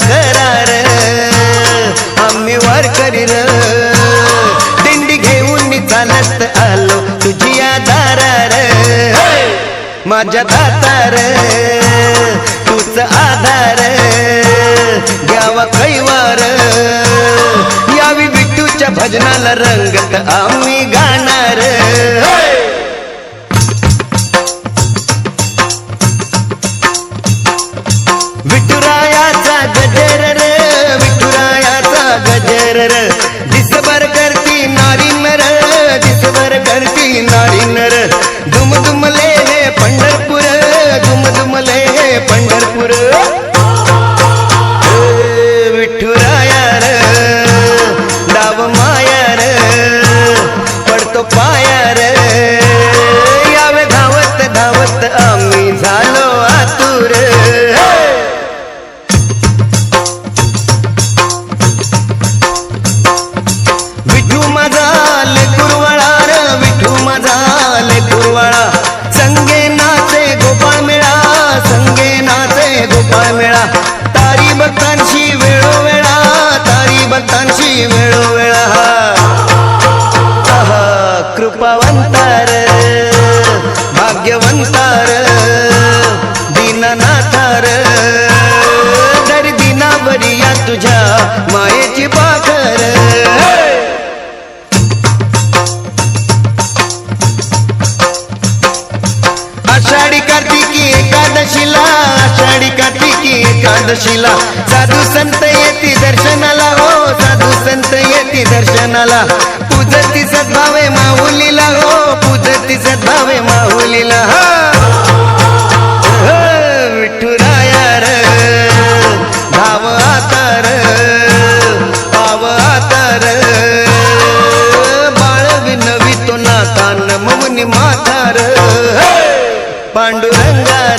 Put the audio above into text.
करार आम्ही वार करील. दिंडी घेऊन चालत आलो तुझी आधारार. माझ्या दातार तूच आधार. घ्यावा कैवार. यावी विठूच्या भजनाला रंगत आम्ही गाणार. गजर र दिसभर करती नारी नर दिसभर करती नारी नर दुम दुमले हे पंढरपूर दुम दुमले हे पंढरपूर ए, विठुराया र डाव माया र पडतो पाया वेळोवेळा आहा, कृपावंतार भाग्यवंतार दीननाथार. दर दिनावरी या तुझ्या मायेची पाखर. आषाढी कार्तिकी एकादशीला आषाढी कार्तिकी एकादशीला साधू संत दर्शनाला पूजती सद्भावे माहुलीला हो पूजती सद्भावे माहुलीला हा. हो. हो, विठुराया र धाव आतार पाव आतार बाळ विनवी तो नाता नमवनी र. पांडुरंगार